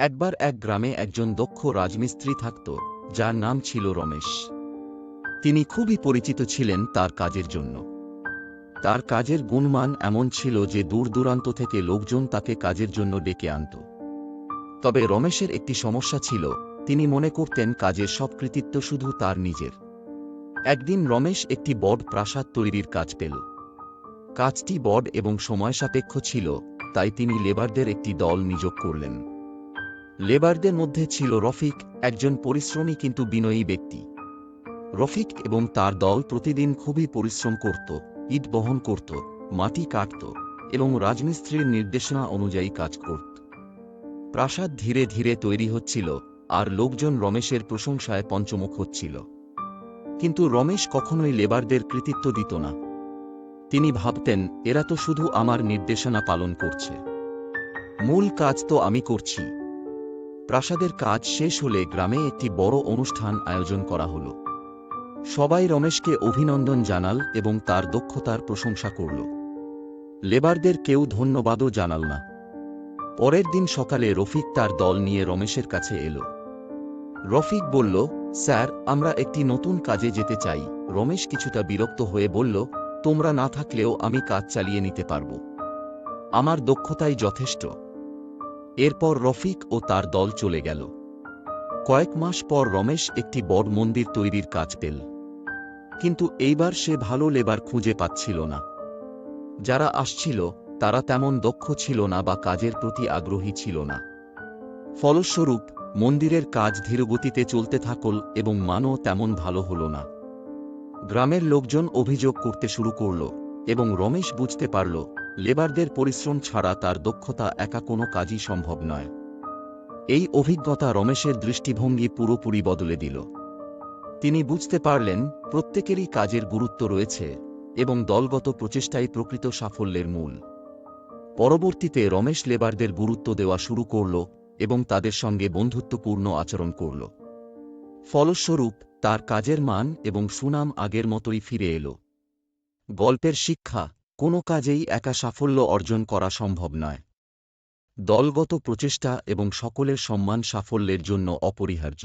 একবার এক গ্রামে একজন দক্ষ রাজমিস্ত্রি থাকত, যার নাম ছিল রমেশ। তিনি খুবই পরিচিত ছিলেন তার কাজের জন্য। তার কাজের গুণমান এমন ছিল যে দূর দূরান্ত থেকে লোকজন তাকে কাজের জন্য ডেকে আনত। তবে রমেশের একটি সমস্যা ছিল, তিনি মনে করতেন কাজের সব কৃতিত্ব শুধু তার নিজের। একদিন রমেশ একটি বড় প্রাসাদ তৈরির কাজ পেল। কাজটি বড় এবং সময়সাপেক্ষ ছিল, তাই তিনি লেবারদের একটি দল নিয়োগ করলেন। লেবারদের মধ্যে ছিল রফিক, একজন পরিশ্রমী কিন্তু বিনয়ী ব্যক্তি। রফিক এবং তার দল প্রতিদিন খুবই পরিশ্রম করত, ইট বহন করত, মাটি কাটত এবং রাজমিস্ত্রির নির্দেশনা অনুযায়ী কাজ করত। প্রাসাদ ধীরে ধীরে তৈরি হচ্ছিল আর লোকজন রমেশের প্রশংসায় পঞ্চমুখ হচ্ছিল। কিন্তু রমেশ কখনোই লেবারদের কৃতিত্ব দিত না। তিনি ভাবতেন, এরা তো শুধু আমার নির্দেশনা পালন করছে। মূল কাজ তো আমি করছি। প্রাসাদের কাজ শেষ হলে গ্রামে একটি বড় অনুষ্ঠান আয়োজন করা হল। সবাই রমেশকে অভিনন্দন জানাল এবং তার দক্ষতার প্রশংসা করল। লেবারদের কেউ ধন্যবাদও জানাল না। পরের দিন সকালে রফিক তার দল নিয়ে রমেশের কাছে এলো। রফিক বলল, স্যার, আমরা একটি নতুন কাজে যেতে চাই। রমেশ কিছুটা বিরক্ত হয়ে বলল, তোমরা না থাকলেও আমি কাজ চালিয়ে নিতে পারব। আমার দক্ষতাই যথেষ্ট। এরপর রফিক ও তার দল চলে গেল। কয়েক মাস পর রমেশ একটি বড় মন্দির তৈরির কাজ পেল। কিন্তু এইবার সে ভালো লেবার খুঁজে পাচ্ছিল না। যারা আসছিল, তারা তেমন দক্ষ ছিল না বা কাজের প্রতি আগ্রহী ছিল না। ফলস্বরূপ, মন্দিরের কাজ ধীরগতিতে চলতে থাকল এবং মানও তেমন ভালো হল না। গ্রামের লোকজন অভিযোগ করতে শুরু করল এবং রমেশ বুঝতে পারল লেবারদের পরিশ্রম ছাড়া তার দক্ষতা একা কোনো কাজই সম্ভব নয়। এই অভিজ্ঞতা রমেশের দৃষ্টিভঙ্গি পুরোপুরি বদলে দিল। তিনি বুঝতে পারলেন, প্রত্যেকেরই কাজের গুরুত্ব রয়েছে এবং দলগত প্রচেষ্টাই প্রকৃত সাফল্যের মূল। পরবর্তীতে রমেশ লেবারদের গুরুত্ব দেওয়া শুরু করল এবং তাদের সঙ্গে বন্ধুত্বপূর্ণ আচরণ করল। ফলস্বরূপ, তার কাজের মান এবং সুনাম আগের মতোই ফিরে এলো। গল্পের শিক্ষা কোনো কাজেই একা সাফল্য অর্জন করা সম্ভব নয়। দলগত প্রচেষ্টা এবং সকলের সম্মান সাফল্যের জন্য অপরিহার্য।